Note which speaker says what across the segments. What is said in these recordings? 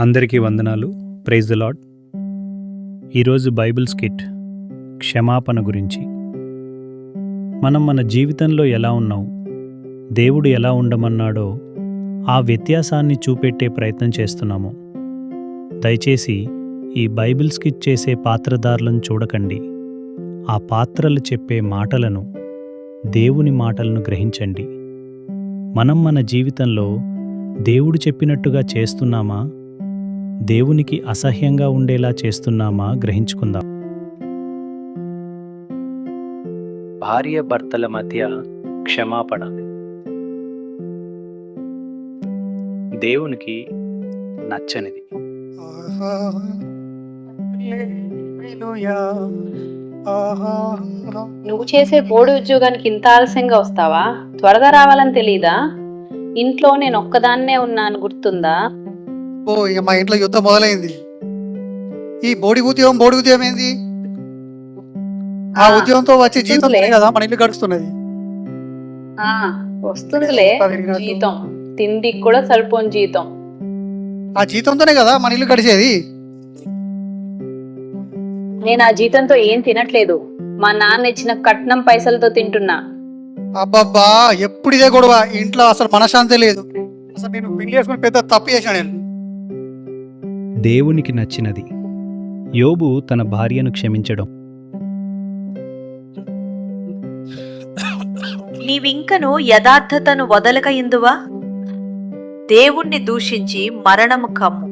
Speaker 1: అందరికీ వందనాలు. Praise the lord ఈరోజు బైబిల్ స్కిట్ క్షమాపణ గురించి. మనం మన జీవితంలో ఎలా ఉన్నాం? దేవుడు ఎలా ఉండమన్నాడో ఆ వ్యత్యాసాన్ని చూపెట్టే ప్రయత్నం చేస్తున్నాము. దయచేసి ఈ బైబిల్ స్కిట్ చేసే పాత్రదారులను చూడకండి. ఆ పాత్రలు చెప్పే మాటలను దేవుని మాటలను గ్రహించండి. మనం మన జీవితంలో దేవుడు చెప్పినట్టుగా చేస్తున్నామా? దేవునికి అసహ్యంగా ఉండేలా చేస్తున్నామా గ్రహించుకుందాం. భార్య భర్తల మధ్య క్షమాపణ. దేవునికి నచ్చనిది.
Speaker 2: నువ్వు చేసే బోర్డు ఉద్యోగానికి ఇంత ఆలస్యంగా వస్తావా? త్వరగా రావాలని తెలీదా? ఇంట్లో నేను ఒక్కదాన్నే ఉన్నాను గుర్తుందా?
Speaker 3: ఓ ఇక మా ఇంట్లో యుద్ధం మొదలైంది. ఈ బోడి ఉద్యోగం బోడి ఉద్యోగం ఏంది? ఆ ఉద్యోగంతో వచ్చే జీతం. కదా మన ఇల్లు గడుస్తున్నది.
Speaker 2: ఆ, వస్తుందిలే. జీతం. తిండికి కూడా సరిపోని జీతం.
Speaker 3: ఆ జీతంతోనే కదా మన ఇల్లు గడిచేది.
Speaker 2: నేను ఆ జీతంతో ఏం తినట్లేదు. మా నాన్న ఇచ్చిన కట్నం పైసలతో తింటున్నా.
Speaker 3: అబ్బబ్బా ఎప్పుడు ఇదే గొడవ? ఇంట్లో అసలు మనశ్శాంతి లేదు. అసలు నేను పెళ్ళి చేసుకుని పెద్ద తప్పు చేశాను నేను.
Speaker 1: దేవునికి నచ్చినది. యోబు తన భార్యను క్షమించడం.
Speaker 4: నీవింకను యథార్థతను వదలక ఇందువా దేవుణ్ణి దూషించి మరణము కమ్ము.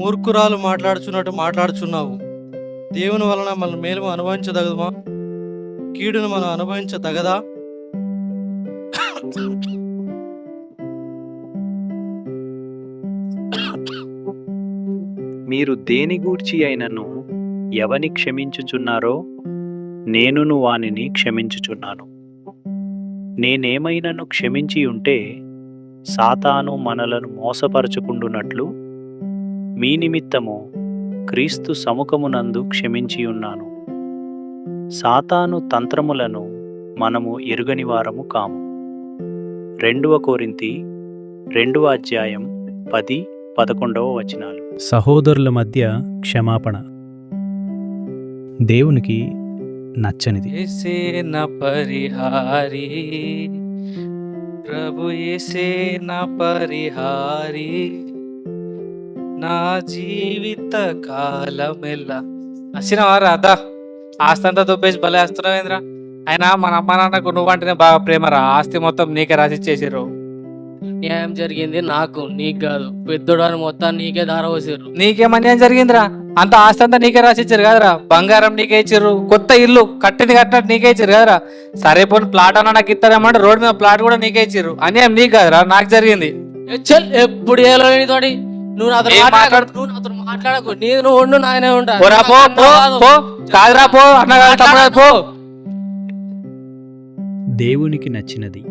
Speaker 5: మూర్ఖురాలు మాట్లాడుచున్నట్టు మాట్లాడుచున్నావు. దేవుని వలన మన మేలు అనుభవించదగదుమా? కీడును మనం అనుభవించదగదా?
Speaker 1: మీరు దేని గూర్చి అయినను ఎవని క్షమించుచున్నారో నేనును వానిని క్షమించుచున్నాను. నేనేమైనను క్షమించి ఉంటే సాతాను మనలను మోసపరచుకుండునట్లు మీ నిమిత్తము క్రీస్తు సముఖమునందు క్షమించి ఉన్నాను. సాతాను తంత్రములను మనము ఎరుగని వారము కాము. రెండవ కోరింతి రెండవ అధ్యాయం పది పదకొండవ వచనాలు. సహోదరుల మధ్య క్షమాపణ. దేవునికి నచ్చనిది.
Speaker 5: ఏసే పరిహారి ప్రభు నా పరిహారి నా జీవిత కాలమెల్లా. వచ్చినవారా అదా ఆస్తి అంతా దొబ్బేసి భలే వస్తున్నావేంద్రా అయినా మన అమ్మ నాన్నకు నువ్వంటేనే బాగా ప్రేమరా ఆస్తి మొత్తం నీకే రాసిచ్చేసారు
Speaker 6: న్యాయం జరిగింది నాకు నీకు కాదు. పెద్దోడాన్ని మొత్తం నీకే ధారవసారు
Speaker 5: నీకేమన్యాయం జరిగిందిరా. అంత ఆస్తి అంతా నీకే రాసిచ్చారు కదరా. బంగారం నీకే ఇచ్చారు కొత్త ఇల్లు కట్టింది కట్టినట్టు నీకే ఇచ్చారు కదరా. సరే పోనీ ప్లాట్ అన్న నాకు ఇస్తారేమంటే రోడ్ మీద ప్లాట్ కూడా నీకే ఇచ్చారు అన్యాయం నీకు కదరా. నాకు జరిగింది.
Speaker 6: చల్ ఎప్పుడు ఏలో తోడి నువ్వు నాతో
Speaker 5: ఏం
Speaker 6: మాట్లాడకు
Speaker 5: మాట్లాడు-
Speaker 6: నువ్వు నాతో మాట్లాడకు. నేను నువ్వు ఉండు నాయనే ఉంటా.
Speaker 5: పోరా పో పో పో. కాదురా పో. అన్న పో.
Speaker 1: దేవునికి నచ్చినది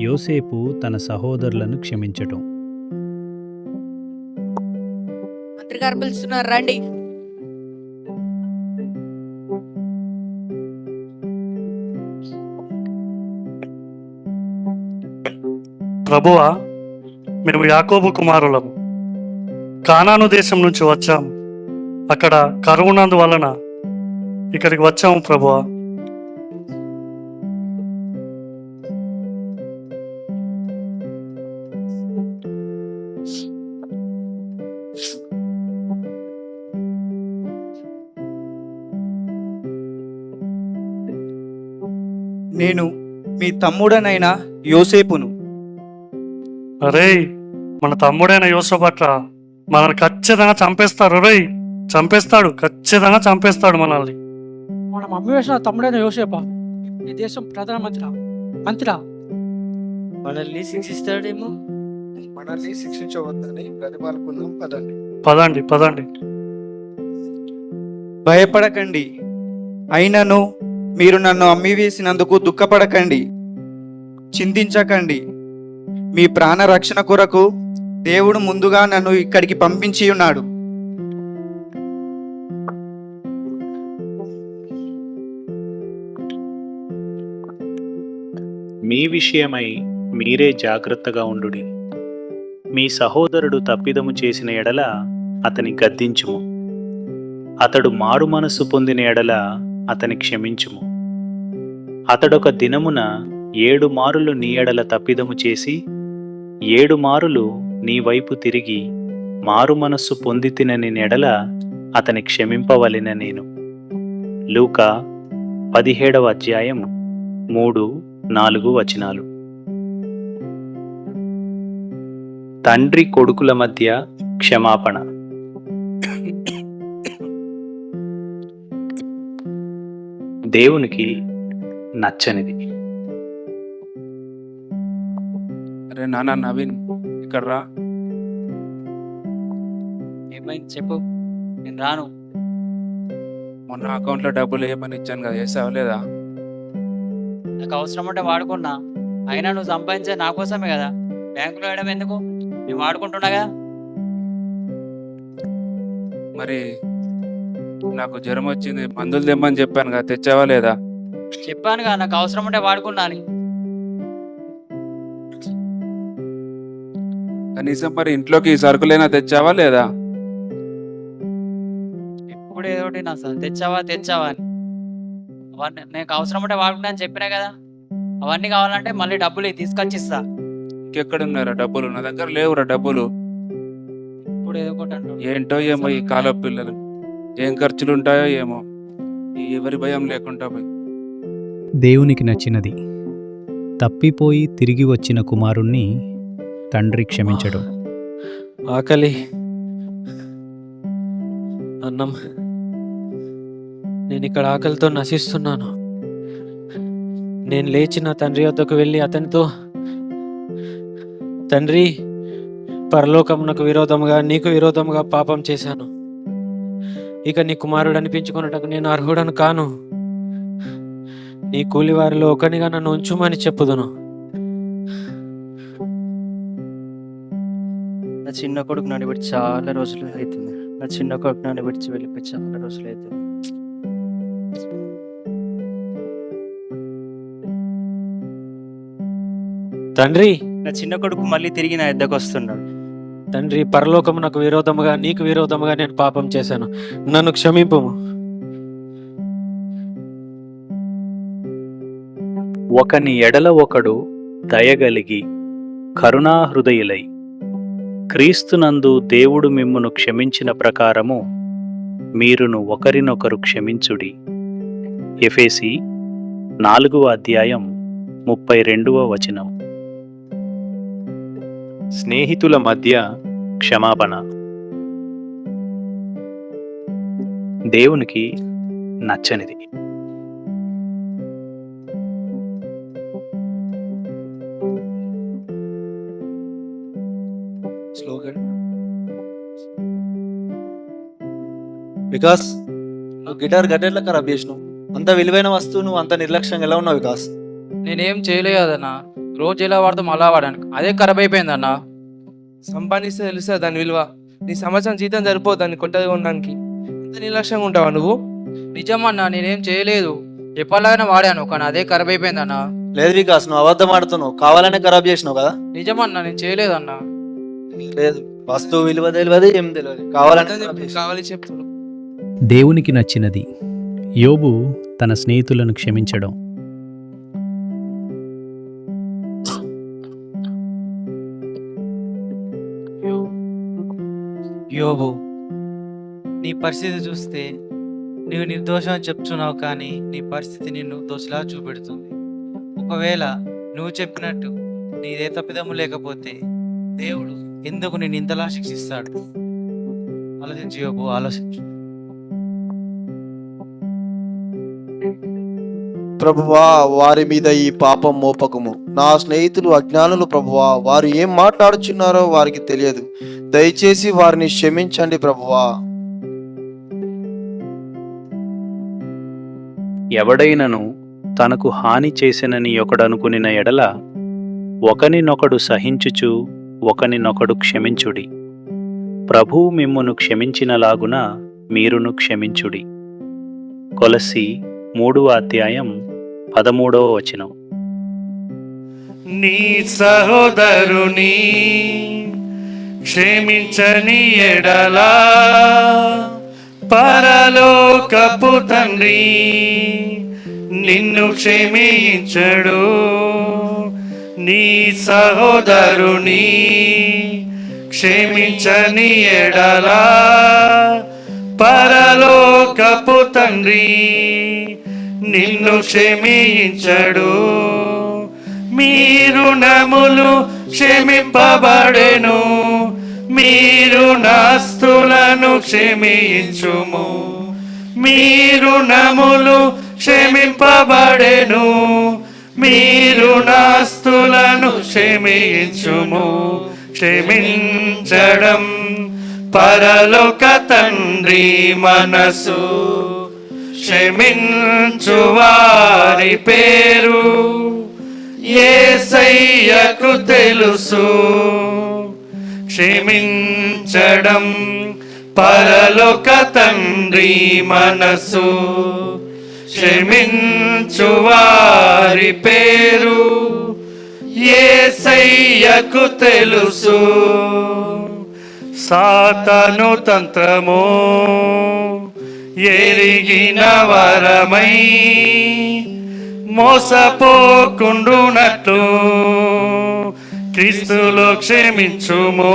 Speaker 1: యోసేపు తన సహోదరులను క్షమించటం.
Speaker 4: పిలుస్తున్నారు రండి.
Speaker 7: ప్రభువా మేము యాకోబు కుమారులము. కానాను దేశం నుంచి వచ్చాము. అక్కడ కరువునందు వలన ఇక్కడికి వచ్చాము ప్రభువా.
Speaker 8: నేను మీ తమ్ముడనైన యోసేపును.
Speaker 7: అరే మన తమ్ముడైన యోసపట్ల మనల్ని ఖచ్చితంగా చంపేస్తారు రేయ్. చంపేస్తాడు ఖచ్చితంగా చంపేస్తాడు మనల్ని.
Speaker 9: మన మమ్మీ వేసిన తమ్ముడైన యోసేప ఈ దేశం ప్రధానమంత్రి మంత్రిరా
Speaker 6: మనల్ని శిక్షిస్తాడేమో?
Speaker 3: మనల్ని శిక్షించవద్దని ప్రతిపాలకున్నాం పదండి.
Speaker 7: పదండి పదండి.
Speaker 8: భయపడకండి. అయినను మీరు నన్ను అమ్మివేసినందుకు దుఃఖపడకండి చింతించకండి. మీ ప్రాణ రక్షణ కొరకు దేవుడు ముందుగా నన్ను ఇక్కడికి పంపించి ఉన్నాడు.
Speaker 1: మీ విషయమై మీరే జాగ్రత్తగా ఉండుడి. మీ సహోదరుడు తప్పిదము చేసిన ఎడల అతని గద్దించుము. అతడు మారు మనస్సు పొందిన ఎడల అతని క్షమించుము. అతడొక దినమున ఏడు మారులు నీ ఎడల తప్పిదము చేసి ఏడు మారులు నీ వైపు తిరిగి మారు మనస్సు పొంది తినని నెడల అతని క్షమింపవలెన నేను. లూకా పదిహేడవ అధ్యాయం మూడు నాలుగు వచనాలు. తండ్రి కొడుకుల మధ్య క్షమాపణ. దేవునికి నచ్చనిది.
Speaker 10: అరే నాన్న నవీన్ ఇక్కడ రా.
Speaker 11: ఏమైంది చెప్పు. నేను రాను.
Speaker 10: మొన్న అకౌంట్లో డబ్బులు ఏమని ఇచ్చాను కదా వేసావా లేదా?
Speaker 11: నాకు అవసరం ఉంటే వాడుకున్నా. అయినా నువ్వు సంపాదించే నా కోసమే కదా. బ్యాంకులో వేయడం ఎందుకు? నేను వాడుకుంటున్నాగా
Speaker 10: మరి నాకు జ్వరం వచ్చింది మందులు తెమ్మని చెప్పాను కదా తెచ్చావా లేదా?
Speaker 11: చెప్పాను కదా నాకు అవసరం ఉంటే వాడుకున్నా అని
Speaker 10: కనీసం మరి ఇంట్లోకి ఈ సరుకులైనా తెచ్చావా లేదా?
Speaker 11: ఇప్పుడు ఏదో ఒకటి నా సార్ తెచ్చావా తెచ్చావా అని. అవన్నీ నీకు అవసరం ఉంటే వాడుకున్నా అని చెప్పినా కదా. అవన్నీ కావాలంటే మళ్ళీ డబ్బులు తీసుకొచ్చి ఇస్తా
Speaker 10: ఇంకెక్కడ ఉన్నారా డబ్బులు? నా దగ్గర లేవురా డబ్బులు.
Speaker 11: ఇప్పుడు ఏదో ఒకటి.
Speaker 10: ఏంటో ఏమో ఈ కాల పిల్లలు. ఏం ఖర్చులు ఉంటాయో ఏమో. ఈ ఎవరి భయం లేకుండా పోయి.
Speaker 1: దేవునికి నచ్చినది. తప్పిపోయి తిరిగి వచ్చిన కుమారుణ్ణి తండ్రి క్షమించడం.
Speaker 11: ఆకలి. అన్నం. నేను ఇక్కడ ఆకలితో నశిస్తున్నాను. నేను లేచి నా తండ్రి వద్దకు వెళ్ళి అతనితో తండ్రి పరలోకమునకు విరోధముగా నీకు విరోధముగా పాపం చేశాను. ఇక నీ కుమారుడు అనిపించుకున్నటకు నేను అర్హుడను కాను. నీ కూలివారిలో ఒకనిగా నన్ను ఉంచుమని చెప్పుదును.
Speaker 12: నా చిన్న కొడుకు నన్ను పెట్టి చాలా రోజులు అవుతుంది. నా చిన్న కొడుకు నన్ను విడిచి వెళ్ళిపోయి చాలా రోజులు అవుతుంది.
Speaker 11: తండ్రి!
Speaker 12: నా చిన్న కొడుకు మళ్ళీ తిరిగి నా ఇద్దరికి వస్తున్నాడు.
Speaker 11: తండ్రి పరలోకమునకు విరోధముగా నీకు విరోధముగా నేను పాపం చేశాను. నన్ను క్షమింపుము.
Speaker 1: ఒకని ఎడల ఒకడు దయగలిగి కరుణాహృదయులై. క్రీస్తునందు దేవుడు మిమ్మును క్షమించిన ప్రకారము మీరును ఒకరినొకరు క్షమించుడి. ఎఫేసి నాలుగవ అధ్యాయం ముప్పై రెండవ వచనం. స్నేహితుల మధ్య క్షమాపణ. దేవునికి నచ్చనిది.
Speaker 8: వికాస్ నువ్వు గిటార్ గడ్డెట్లా ఖరాబ్ చేసినావు? అంత విలువైన వస్తువు నువ్వు అంత నిర్లక్ష్యంగా ఎలా ఉన్నావు వికాస్?
Speaker 5: నేనేం చేయలేదు కదన్నా రోజు ఎలా వాడతాం అలా వాడాను. అదే ఖరాబ్ అయిపోయిందన్న.
Speaker 13: సంపాదిస్తే తెలుసా దాని విలువ. నీ సంవత్సరం జీతం సరిపోదు దాన్ని కొత్తగా ఉండడానికి అంత నిర్లక్ష్యంగా ఉంటావా నువ్వు?
Speaker 5: నిజమన్నా నేనేం చేయలేదు. ఎప్పటిలాగానే వాడాను కానీ అదే ఖరాబ్ అయిపోయిందన్న.
Speaker 8: లేదు వికాస్ నువ్వు అబద్ధం ఆడుతున్నావు. కావాలనే ఖరాబ్ చేసినావు కదా?
Speaker 5: నిజమన్నా నేను చేయలేదన్నా.
Speaker 8: లేదు. వస్తువు విలువ తెలియదు ఏం తెలియదు. కావాలంటే.
Speaker 13: కావాలి చెప్తున్నావు.
Speaker 1: దేవునికి నచ్చినది. యోబు తన స్నేహితులను క్షమించడం.
Speaker 11: యోబు నీ పరిస్థితి చూస్తే నీవు నిర్దోషం చెప్తున్నావు కానీ నీ పరిస్థితి నిన్ను దోషలా చూపెడుతుంది. ఒకవేళ నువ్వు చెప్పినట్టు నీదే తప్పిదము లేకపోతే దేవుడు ఎందుకు నేను ఇంతలా శిక్షిస్తాడు? ఆలోచించు యోబు ఆలోచించు.
Speaker 3: ప్రభువా వారి మీద ఈ పాపం మోపకము. నా స్నేహితులు అజ్ఞానులు ప్రభువా వారు ఏం మాట్లాడుచున్నారో వారికి తెలియదు. దయచేసి వారిని క్షమించండి ప్రభువా.
Speaker 1: ఎవడైనను తనకు హాని చేసినని ఒకడనుకునిన ఎడల ఒకనినొకడు సహించుచు ఒకనినొకడు క్షమించుడి. ప్రభువు మిమ్మును క్షమించినలాగున మీరును క్షమించుడి. కొలసి మూడవ అధ్యాయం పదమూడవ వచనం.
Speaker 14: నీ సహోదరుని క్షమించని ఎడలా పరలోకపు తండ్రి నిన్ను క్షమించడు. నీ సహోదరుని క్షమించని ఎడలా పరలోకపు తండ్రి నిన్ను క్షమించడు. మీరు నములు క్షమింపబడెను. మీరు నాస్తులను క్షమించుము. మీరు నములు క్షమింపబడెను. మీరు నాస్తులను క్షమించుము. క్షమించడం పరలోక తండ్రి మనసు. క్షమించు వారి పేరు ఏసయ్యకు తెలుసు. క్షమించడం పరలోక తండ్రి మనసు. క్షమించు వారి పేరు ఏసయ్యకు తెలుసు. సాతను తంత్రమో. ఎరిగిన వరమై మోసపోకుండునట్లు క్రీస్తులో క్షమించుము.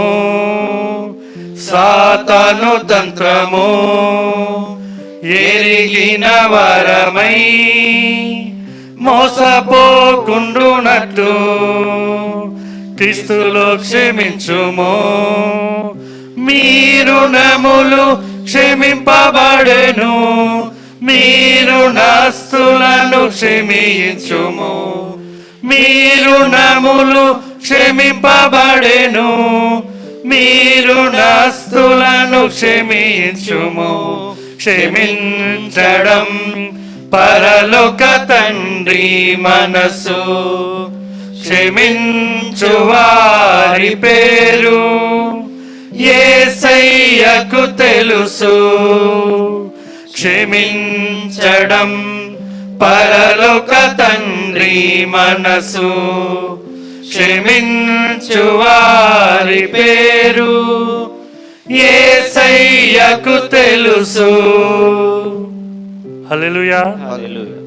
Speaker 14: సాతను తంత్రము ఎరిగిన వరమై మోసపోకుండునట్లు క్రీస్తులో క్షమించుము. మీరు నములు క్షమింపబడెను. మీరు నస్తులను క్షమించుము. మీరు నములు క్షమింపబడెను. మీరు నస్తులను క్షమించుము. క్షమించడం పరలోక తండ్రి మనసు క్షమించు వారి పేరు. ఏసయ్యకు తెలుసు. క్షమించడం పరలోక తండ్రి మనసు. క్షమించువారి పేరు. ఏసయ్యకు తెలుసు. హల్లెలూయా.
Speaker 8: హల్లెలూయా.